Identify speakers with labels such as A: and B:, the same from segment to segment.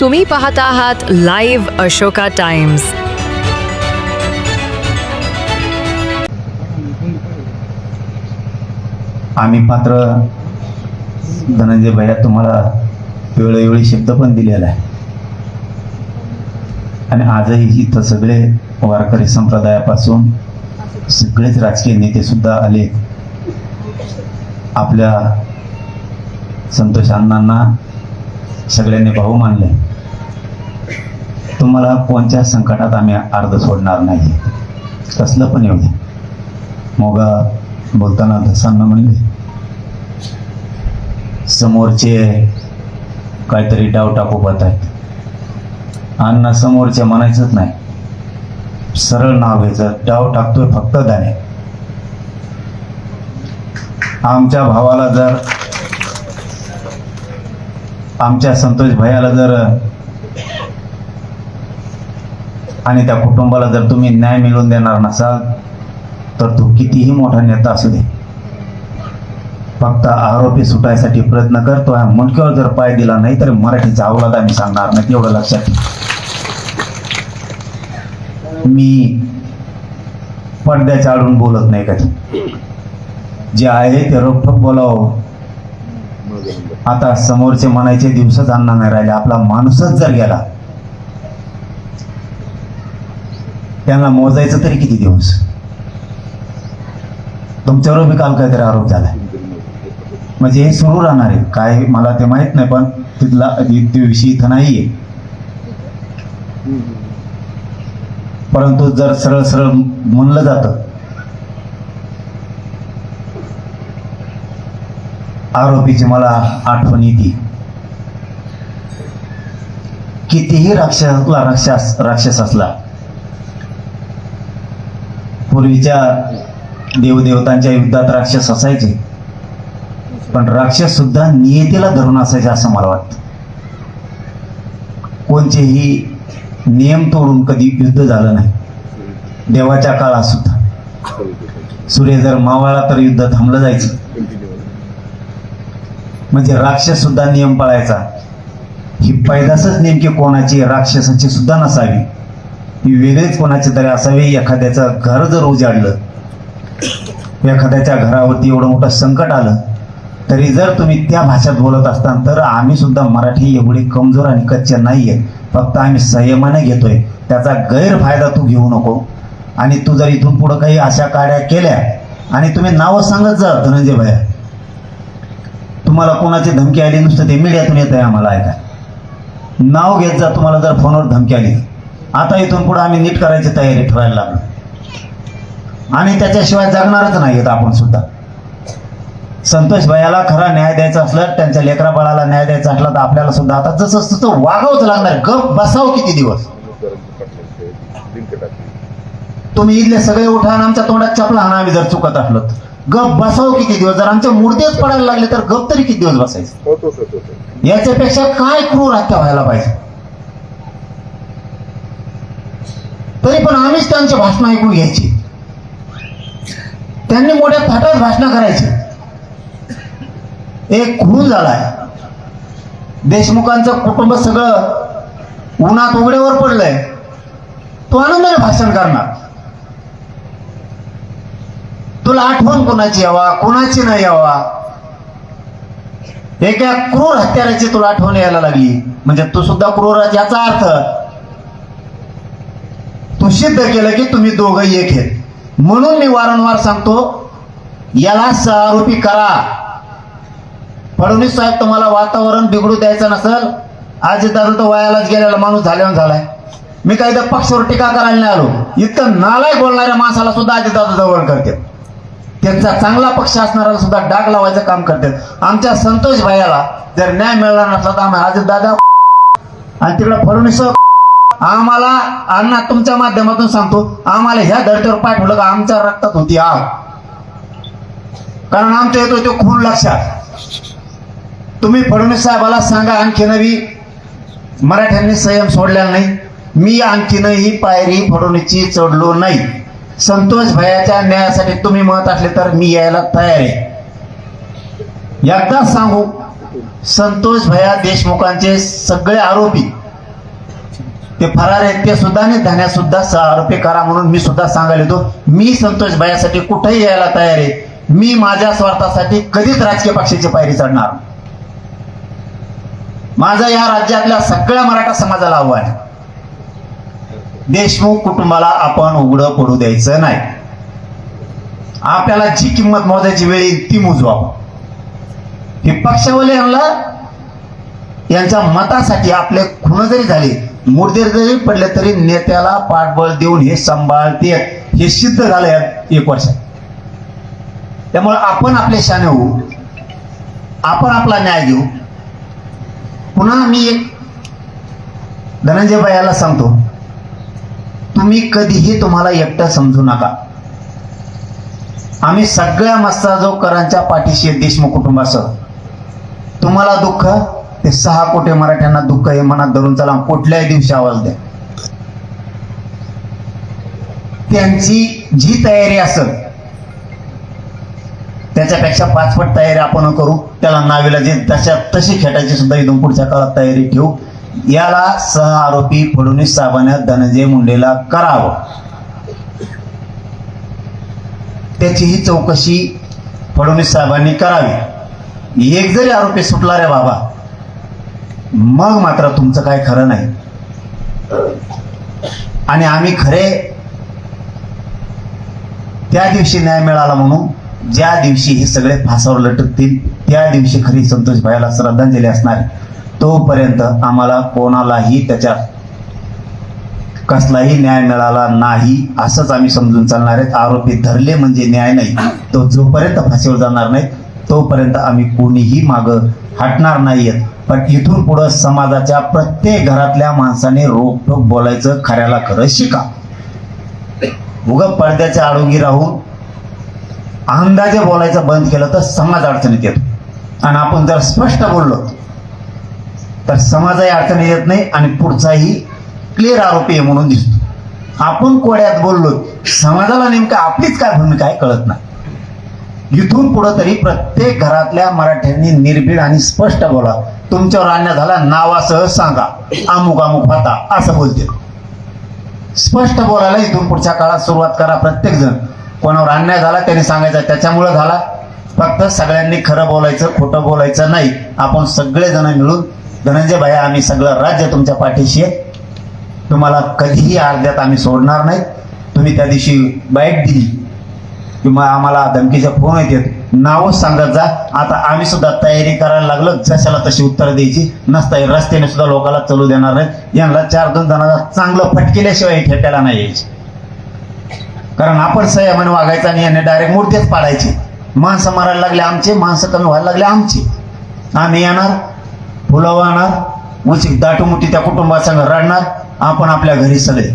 A: तुम्ही पाहत आहात लाईव्ह अशोका टाइम्स.
B: आम्ही मात्र धनंजय भैया तुम्हाला वेळोवेळी शब्द पण दिलेला आहे. आणि आजही इथं सगळे वारकरी संप्रदायापासून सगळेच राजकीय नेते सुद्धा आले. आपल्या संतोष अण्णांना सगळ्यांनी भाऊ मानले तुम्हाला कोणत्या संकटात आम्ही अर्ध सोडणार नाही. कसलं पण येऊ दे. मोगा बोलताना धसांना म्हणले समोरचे काहीतरी डाव टाकू पाहत आहेत अण्णा समोरचे म्हणायचंच नाही. सरळ नाव घ्यायचं डाव टाकतोय फक्त दाणे. आमच्या भावाला जर आमच्या संतोष भैयाला जर आणि त्या कुटुंबाला जर तुम्ही न्याय मिळवून देणार नसाल तर तो कितीही मोठा नेता असू दे. फक्त आरोपी सुटायसाठी प्रयत्न करतो हा मुलक्यावर जर पाय दिला नाही तर मराठीचा अवलाद आम्ही सांगणार नाही तेवढं लक्षात मी पडद्याच्या आडून बोलत नाही कधी. जे आहे ते रोखोक बोलावं. आता समोरचे म्हणायचे दिवसच आणणार नाही राहिले. आपला माणूसच जर गेला त्यांना मोजायचं तरी किती दिवस? तुमच्यावर बी काल काहीतरी आरोप झालाय. म्हणजे हे सुरू राहणार आहे. काय मला ते माहीत नाही पण तिथला ते विषय इथं नाहीये. परंतु जर सरळ सरळ म्हणलं जातं आरोपीची मला आठवण येते. कितीही राक्षसला राक्षस राक्षस असला पूर्वीच्या देवदेवतांच्या युद्धात राक्षस असायचे. पण राक्षस सुद्धा नियतीला धरून असायचे असं मला वाटतं. कोणतेही नियम तोडून कधी युद्ध झालं नाही. देवाच्या काळात सुद्धा. सूर्य जर मावळला तर युद्ध थांबलं जायचं. म्हणजे राक्षस सुद्धा नियम पाळायचा. ही पैदासच नेमकी कोणाची? राक्षसाची सुद्धा नसावी. ही वेगळीच कोणाची तरी असावी एखाद्याचं घर जर उजाडलं एखाद्याच्या घरावरती एवढं मोठं संकट आलं तरी जर तुम्ही त्या भाषेत बोलत असताल तर आम्ही सुद्धा मराठी एवढी कमजोर आणि कच्चे नाही आहे फक्त आम्ही संयमाने घेतोय. त्याचा गैरफायदा तू घेऊ नको. आणि तू जर इथून पुढं काही अशा काड्या केल्या आणि तुम्ही नावं सांगत जा धनंजय भैया. तुम्हाला कोणाची धमकी आली नुसतं ते मीडियातून येत आहे आम्हाला ऐका नाव घेत जा तुम्हाला जर फोनवर धमकी आली. आता इथून पुढे आम्ही नीट करायची तयारी ठेवायला लागलो. आणि त्याच्याशिवाय जगणारच नाहीत आपण सुद्धा. संतोष भैयाला खरा न्याय द्यायचा असलं त्यांच्या लेकरा बाळाला न्याय द्यायचा असला तर आपल्याला सुद्धा आता जसं तसं वागावंच लागणार गप बसाव किती दिवस? तुम्ही इथले सगळे उठा आणि आमच्या तोंडात चपला हाणा आम्ही जर चुकत असलो. गप बसाव किती दिवस? जर आमचे मुर्देच पडायला लागले तर गप तरी किती दिवस बसायचं? याच्यापेक्षा काय क्रूर हत्या व्हायला पाहिजे? तरी पण आम्हीच त्यांचे भाषण ऐकून घ्यायची. त्यांनी मोठ्या थाटात भाषण करायची. एक खून झालाय. देशमुखांचं कुटुंब सगळं उन्हात उघड्यावर पडलंय. तो आनंदाने भाषण करणार. तुला आठवण कोणाची यावा कोणाची नाही यावा? एका क्रूर हत्याराची तुला आठवण यायला लागली. म्हणजे तू सुद्धा क्रूर याचा अर्थ सिद्ध केलं की तुम्ही दोघं एक आहेत. म्हणून मी वारंवार सांगतो याला आरोपी करा. फडणवीस साहेब तुम्हाला वातावरण बिघडू द्यायचं नसेल आजी दादा तो वयालाच गेलेला माणूस झाल्यावर झालाय. मी काही तर पक्षावर टीका करायला नाही आलो. इतकं नालाय बोलणाऱ्या माणसाला सुद्धा अजितदादा जवळ करते. त्यांचा चांगला पक्ष असणाऱ्याला सुद्धा डाग लावायचं काम करतात आमच्या संतोष भायाला जर न्याय मिळाला नसला तर आम्ही दादा आणि तिकडे फडणवीस आम्हाला अण्णा तुमच्या माध्यमातून सांगतो आम्हाला ह्या धर्तीवर पाठवलं का आमच्या रक्तात होती आग. कारण आमच्या येतो तो खून लक्षात. तुम्ही फडणवीस साहेबाला सांगा आणखी नवी. मराठ्यांनी संयम सोडलेला नाही. मी आणखीनही पायरी फडणवीसची चढलो नाही. संतोष भयाच्या न्यायासाठी तुम्ही म्हणत असले तर मी यायला तयार आहे. एकदा सांगू संतोष भया देशमुखांचे सगळे आरोपी ते फरार आहेत ते सुद्धा आणि धन्या सुद्धा आरोपी करा म्हणून मी सुद्धा सांगायला येतो. मी संतोष भयासाठी कुठेही यायला तयार आहे. मी माझ्या स्वार्थासाठी कधीच राजकीय पक्षाची पायरी चढणार माझा या राज्यातल्या सगळ्या मराठा समाजाला आव्हान आहे. देशमुख कुटुंबाला आपण उघडं पडू द्यायचं नाही. आपल्याला जी किंमत मोजायची वेळ येईल ती मोजवावं. हे पक्षावले यांना यांच्या मतासाठी आपले खुन जरी झाले मुर्दे जरी पडले तरी नेत्याला पाठबळ देऊन हे सांभाळते. हे सिद्ध झालं एक वर्षात त्यामुळे आपण आपले शाने होऊ. आपण आपला न्याय देऊ पुन्हा मी एक धनंजय भायाला सांगतो. तुम्ही कधीही तुम्हाला एकटं समजू नका. आम्ही सगळ्या मस्ताजोकरांच्या पाठीशी देशमुख कुटुंबासह. तुम्हाला दुःख ते सहा कोटी मराठ्यांना दुःख हे मनात धरून चला कुठल्याही दिवशी आवाज द्या. त्यांची जी तयारी असेल त्याच्यापेक्षा पाचपट तयारी आपण करू त्याला नावेला जे तशा तशी खेटायची सुद्धा इथून पुढच्या काळात तयारी ठेवू. याला सह आरोपी फडणवीस साहेबांना धनंजय मुंडेला करावं. त्याची ही चौकशी फडणवीस साहेबांनी करावी. एक जरी आरोपी सुटला रे बाबा मग मात्र तुमचं काय खरं नाही. आणि आम्ही खरे त्या दिवशी न्याय मिळाला म्हणून ज्या दिवशी हे सगळे फासावर लटकतील त्या दिवशी खरी संतोष भाईला श्रद्धांजली असणार तोपर्यंत आम्हाला कोणालाही त्याच्या कसलाही न्याय मिळाला नाही असंच आम्ही समजून चालणार आहेत. आरोपी धरले म्हणजे न्याय नाही. तो जोपर्यंत फाशीवर जाणार नाही तोपर्यंत आम्ही कोणीही माग हटणार नाहीयेत पण इथून पुढं समाजाच्या प्रत्येक घरातल्या माणसाने रोखोक बोलायचं खऱ्याला खरं शिका. उग पडद्याच्या आडोगी राहून अंदाजे बोलायचं बंद केलं तर समाज अडचणीत येतो. आणि आपण जर स्पष्ट बोललो तर समाजही अडचणीत येत नाही आणि पुढचाही क्लिअर आरोपी आहे म्हणून दिसतो. आपण कोड्यात बोललो समाजाला नेमकं आपलीच काय भूमिका आहे कळत नाही. इथून पुढं तरी प्रत्येक घरातल्या मराठ्यांनी निर्भीड आणि स्पष्ट बोला. तुमच्यावर अन्याय झाला नावासह सांगा. अमुक अमुक होता असं बोलते स्पष्ट बोलायला इथून पुढच्या काळात सुरुवात करा प्रत्येक जण कोणावर अन्याय झाला त्यांनी सांगायचं त्याच्यामुळं झाला. फक्त सगळ्यांनी खरं बोलायचं खोटं बोलायचं नाही. आपण सगळेजण मिळून धनंजय भाया आम्ही सगळं राज्य तुमच्या पाठीशी आहे. तुम्हाला कधीही अर्ध्यात आम्ही सोडणार नाही. तुम्ही त्या दिवशी बाईट दिली. किंवा आम्हाला धमकीचे फोन येतात नावच सांगत जा. आता आम्ही सुद्धा तयारी करायला लागलो. जशाला तशी उत्तर द्यायची. नसता येईल. रस्त्याने सुद्धा लोकांना चालू देणार नाही यांना चार दोन जणांना चांगलं फटकेल्याशिवाय ठेट्याला नाही यायची. कारण आपण संयमाने वागायचं आणि यांनी डायरेक्ट मूर्तीच पाडायची. माणसं मारायला लागले आमचे माणसं कमी व्हायला लागले आमची. आम्ही येणार फुलावं वाहणार उचित दाटूमुटी त्या कुटुंबासंग रडणार आपण आपल्या घरी सगळे.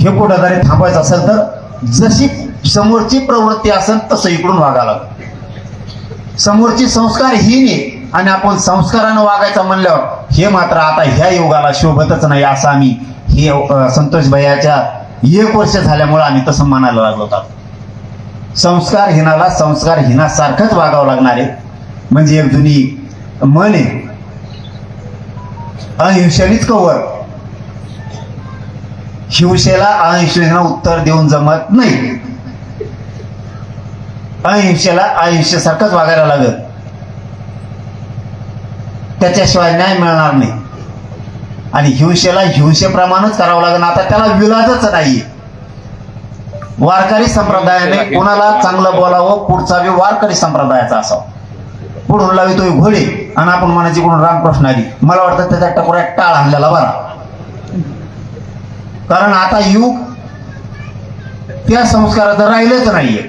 B: हे कुठं जरी थांबायचं असेल तर जशी समोरची प्रवृत्ती असेल तसं इकडून वागायला लागतं. समोरची संस्कार ही आहे आणि आपण संस्कारानं वागायचं म्हणल्यावर हे मात्र आता ह्या युगाला शोभतच नाही असं आम्ही हे संतोष भैयाच्या एक वर्ष झाल्यामुळे आम्ही तसं म्हणायला लागलो होता. संस्कार हिनाला संस्कार हिनासारखंच वागावं लागणार आहे. म्हणजे एक जुनी मन आहे. अहिंसेनीच कवर शिवसेला अहिंसेला उत्तर देऊन जमत नाही. अहिंसेला अहिंसेसारखंच वागायला लागत त्याच्याशिवाय न्याय मिळणार नाही. आणि हिंसेला हिंसेप्रमाणेच करावं लागेल. आता त्याला विलाजच नाही वारकरी संप्रदायाने कोणाला चांगलं बोलावं पुढचा बी वारकरी संप्रदायाचा असावा. पुढून लावितोय घोडे. आणि आपण म्हणायची कोण रामकृष्ण आली. मला वाटतं त्याच्या टकोऱ्या टाळ आणलेला बरा. कारण आता युग त्या संस्काराचं राहिलंच नाहीये.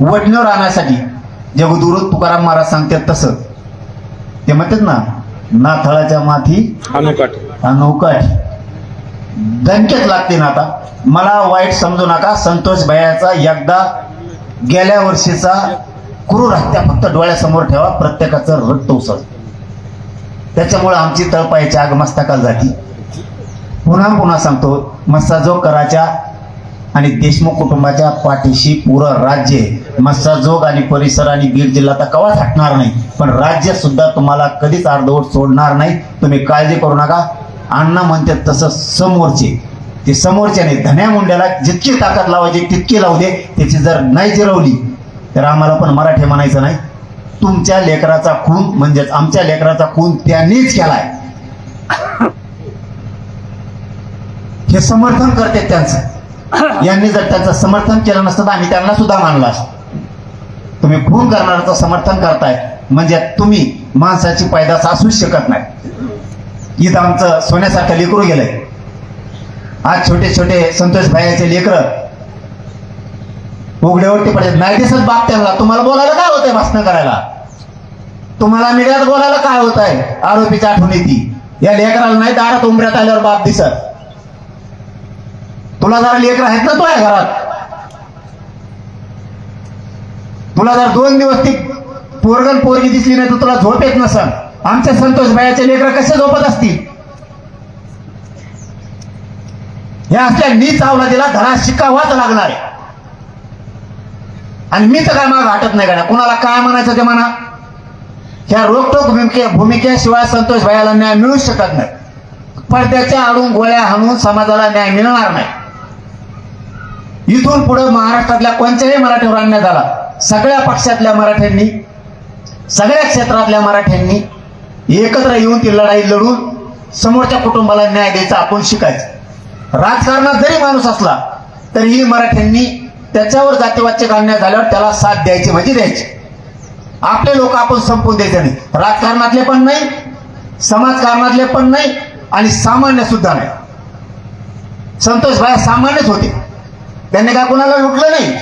B: वडण्यावर आणण्यासाठी जगदुरु तुकाराम महाराज सांगतात तसं. ते म्हणतात ना नाथळाच्या माथी
C: अनुकाठ
B: अनौकाठ दणकेच लागते ना आता. मला वाईट समजू नका संतोष भैयाचा एकदा गेल्या वर्षीचा क्रूर हत्या फक्त डोळ्यासमोर ठेवा प्रत्येकाचं रक्त उसळ. त्याच्यामुळे आमची तळपायाची आग मस्तकाल जाती पुन्हा पुन्हा सांगतो मस्साजोग कराच्या आणि देशमुख कुटुंबाच्या पाठीशी पुरं राज्य आहे. मस्साजोग आणि परिसर आणि बीड जिल्हा तर कवाच हटणार नाही? पण राज्य सुद्धा तुम्हाला कधीच अर्धवट सोडणार नाही. तुम्ही काळजी करू नका. अण्णा म्हणतात तसं समोरचे. ते समोरच्याने धन्या मुंड्याला जितकी ताकद लावायची तितकी लावू दे. त्याची जर नाही जिरवली तर आम्हाला पण मराठी म्हणायचं नाही. तुमच्या लेकराचा खून म्हणजेच आमच्या लेकराचा खून त्यांनीच केलाय. हे समर्थन करते त्यांचं. यांनी जर त्यांचं समर्थन केलं नसतं तर आम्ही त्यांना सुद्धा मानलं असतं. तुम्ही खून करणाऱ्याचं समर्थन करताय म्हणजे तुम्ही माणसाची पैदास असूच शकत नाही. इथं आमचं सोन्यासारखं लेकरू गेलंय. आज छोटे छोटे संतोष भाईचे लेकर उघडेवरती पडले. नाही दिसत बाप त्यांना. तुम्हाला बोलायला काय होतंय भाषण करायला? तुम्हाला मीडियात बोलायला काय होत आहे आरोपीच्या आठवण येते या लेकराला नाही दारात उमऱ्यात आल्यावर बाप दिसत. तुला जरा लेकर आहेत ना तुझ्या घरात? तुला जर दोन दिवस ती पोरगण पोरगी दिसली नाही तर तुला झोप येत नसन. आमच्या संतोष भायाचे लेकर कसे झोपत असतील? या असल्या नी चावला दिला धडा शिकावाच लागणार. आहे आणि मी तर काय मला वाटत नाही का कुणाला काय म्हणायचं ते म्हणा. ह्या रोखोक भूमिके भूमिकेशिवाय संतोष भायाला न्याय मिळू शकत नाही. पडद्याच्या आडून गोळ्या हाणून समाजाला न्याय मिळणार नाही. इथून पुढे महाराष्ट्रातल्या कोणत्याही मराठीवर आणण्यात आला सगळ्या पक्षातल्या मराठ्यांनी सगळ्या क्षेत्रातल्या मराठ्यांनी एकत्र येऊन ती लढाई लढून समोरच्या कुटुंबाला न्याय द्यायचा आपण शिकायचं. राजकारणात जरी माणूस असला तरीही मराठ्यांनी त्याच्यावर जातीवादचे काढण्यात झाल्यावर त्याला साथ द्यायची म्हणजे द्यायची. आपले लोक आपण संपून द्यायचे नाही. राजकारणातले पण नाही समाजकारणातले पण नाही आणि सामान्य सुद्धा नाही. संतोष भाई सामान्यच होते. त्यांनी काय कोणाला लुटलं नाही?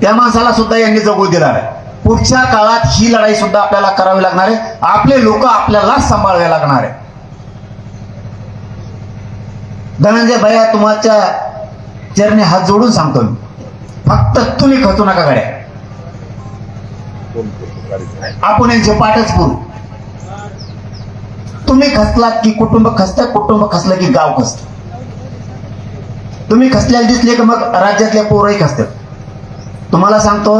B: त्या माणसाला सुद्धा यांनी जगू दिला नाही. पुढच्या काळात ही लढाई सुद्धा आपल्याला करावी लागणार आहे. आपले लोक आपल्याला सांभाळावे लागणार आहे. धनंजय भैया तुमच्या चरणी हात जोडून सांगतो मी. फक्त तुम्ही खचू नका गाड्या. आपण यांचे पाठच करू. तुम्ही खचलात की कुटुंब खचतं कुटुंब खचलं की गाव खचतं. तुम्ही खसल्याला दिसले की मग राज्यातल्या पोरही खसतात तुम्हाला सांगतो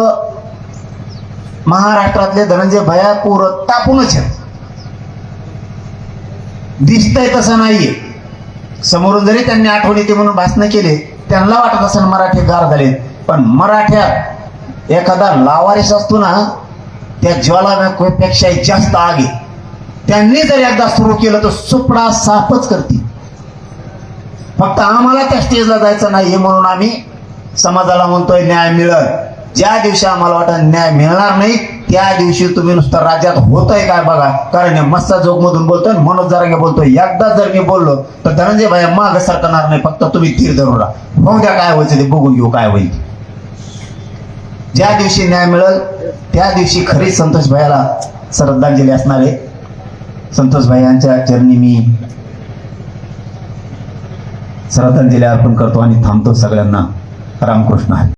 B: महाराष्ट्रातले धनंजय भया पोरं तापूनच आहेत. दिसतंय तसं नाहीये. समोरून जरी त्यांनी आठवण येते म्हणून भाषण केले त्यांना वाटत असेल मराठी गार झाले. पण मराठ्यात एखादा लावारिस असतो ना त्या ज्वालापेक्षा जास्त आग. आहे त्यांनी जर एकदा सुरू केलं तर सुपडा साफच करतील. फक्त आम्हाला त्या स्टेजला जायचं नाही म्हणून आम्ही समाजाला म्हणतोय न्याय मिळल. ज्या दिवशी आम्हाला वाटत न्याय मिळणार नाही त्या दिवशी तुम्ही नुसतं राज्यात होतंय काय बघा. कारण मस्त मस्ता जोग मधून बोलतोय मनोज जरांगे बोलतोय. एकदा जर मी बोललो तर धनंजय भाई माग सरकणार नाही. फक्त तुम्ही तीर धरून राहा. होऊ द्या काय व्हायचं ते बघून घेऊ काय होईल. ज्या दिवशी न्याय मिळेल त्या दिवशी खरी संतोष भाईला श्रद्धांजली असणार आहे. संतोष भाई यांच्या चरणी मी श्रद्धांजली अर्पण करतो आणि थांबतो सगळ्यांना. रामकृष्ण आहे